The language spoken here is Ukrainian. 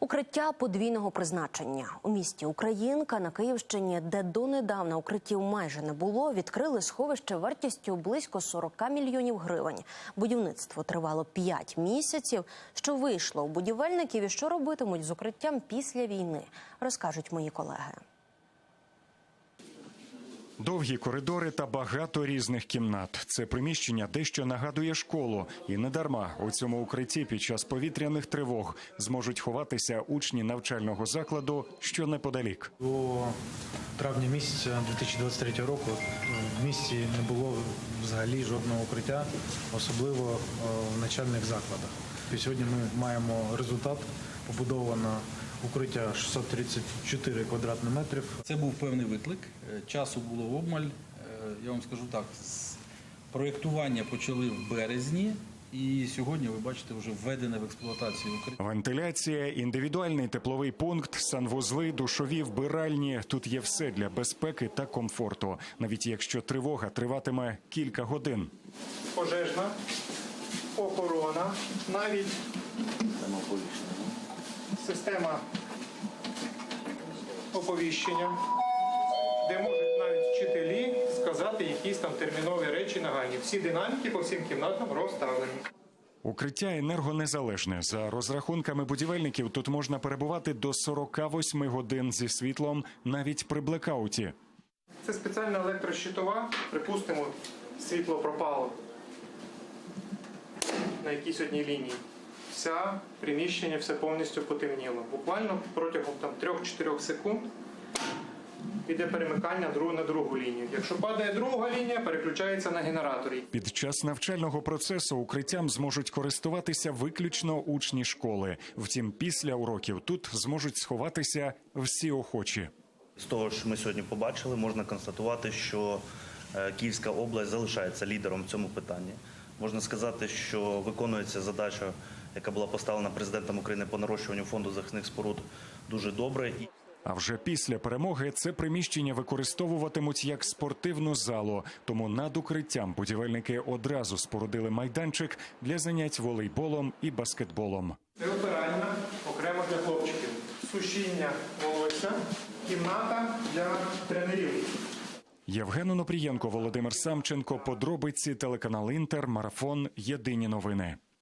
Укриття подвійного призначення у місті Українка на Київщині, де донедавна укриттів майже не було, відкрили сховище вартістю близько 40 мільйонів гривень. Будівництво тривало 5 місяців. Що вийшло у будівельників і що робитимуть з укриттям після війни, розкажуть мої колеги. Довгі коридори та багато різних кімнат. Це приміщення дещо нагадує школу, і не дарма у цьому укритті під час повітряних тривог зможуть ховатися учні навчального закладу, що неподалік. До травня місяця 2023 року в місті не було взагалі жодного укриття, особливо е, в начальних закладах. Сьогодні ми маємо результат. Побудовано укриття 634 квадратних метрів. Це був певний виклик. Е, Часу було обмаль. Е, Я вам скажу так, проєктування почали в березні, і сьогодні ви бачите вже введене в експлуатацію укриття. Вентиляція, індивідуальний тепловий пункт, санвузли, душові, вбиральні. Тут є все для безпеки та комфорту, навіть якщо тривога триватиме кілька годин. пожежна, охорона, навіть система оповіщення, де можуть навіть вчителі сказати якісь там термінові речі нагальні. Всі динаміки по всім кімнатам розставлені. Укриття енергонезалежне. За розрахунками будівельників тут можна перебувати до 48 годин зі світлом навіть при блекауті. Це спеціальна електрощитова. Припустимо, світло пропало на якійсь одній лінії. Вся приміщення все повністю потемніло. Буквально протягом там 3-4 секунд іде перемикання друг- на другу лінію. Якщо падає друга лінія, переключається на генераторі. Під час навчального процесу укриттям зможуть користуватися виключно учні школи. Втім, після уроків тут зможуть сховатися всі охочі. З того, що ми сьогодні побачили, можна констатувати, що е, Київська область залишається лідером в цьому питанні. Можна сказати, що виконується задача, яка була поставлена президентом України по нарощуванню фонду захисних споруд дуже добре. А вже після перемоги це приміщення використовуватимуть як спортивну залу. Тому над укриттям будівельники одразу спорудили майданчик для занять волейболом і баскетболом. Прибиральна окремо для хлопчиків. Сушіння волосся, кімната для тренерів. Євген Онопрієнко, Володимир Самченко. Подробиці телеканал Інтер. Марафон. Єдині новини.